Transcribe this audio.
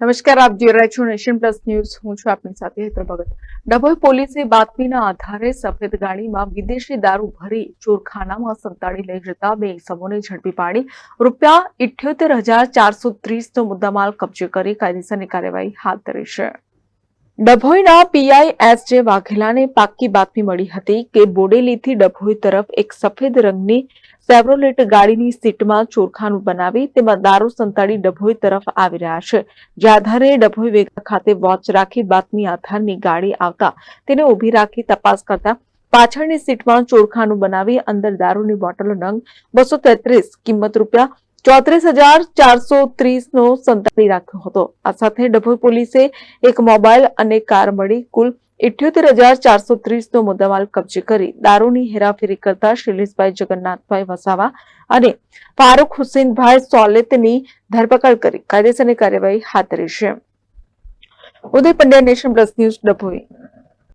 નમસ્કાર, આપ જોઈ રહ્યા છો નેશન પ્લસ ન્યૂઝ. હું છું આપની સાથે હેતર ભગત. ડભોઈ પોલીસે બાતમીના આધારે સફેદ ગાડીમાં વિદેશી દારૂ ભરી ચોરખાનામાં સંતાડી લઈ જતા બે ઇસમોને ઝડપી પાડી. રૂપિયા ઇઠ્યોતેર હજાર ચારસો ત્રીસનો મુદ્દામાલ કબજે કરી કાયદેસરની કાર્યવાહી હાથ ધરી છે. ડભોઈના પીઆઈ એસ જે વાઘેલાને પાક્કી બાતમી મળી હતી કે બોડેલીથી ડભોઈ તરફ એક સફેદ રંગની સેવરોલેટ ગાડીની સીટમાં ચોરખાનું બનાવી તેમાં દારૂ સંતાડી ડભોઈ તરફ આવી રહ્યા છે. જે આધારે ડભોઈ વેગા ખાતે વોચ રાખી બાતમી આધારની ગાડી આવતા તેને ઊભી રાખી તપાસ કરતા પાછળની સીટમાં ચોરખાનું બનાવી અંદર દારૂની બોટલ નંગ બસો કિંમત રૂપિયા ચોત્રીસ હજાર ચારસો ત્રીસનો સંતાડી રાખ્યો હતો. આ સાથે ડભોઈ પોલીસે એક મોબાઈલ અને કાર મળી કુલ ઇઠ્યોતેર હજાર ચારસો ત્રીસનો મુદ્દામાલ કબજે કરી દારૂની હેરાફેરી કરતા શૈલેષભાઈ જગન્નાથભાઈ વસાવા અને ફારૂક હુસેનભાઈ સોલેતની ધરપકડ કરી. કાયદેસરની કાર્યવાહી હાથ ધરી છે. Uday Pandya nation plus news Dabhoi.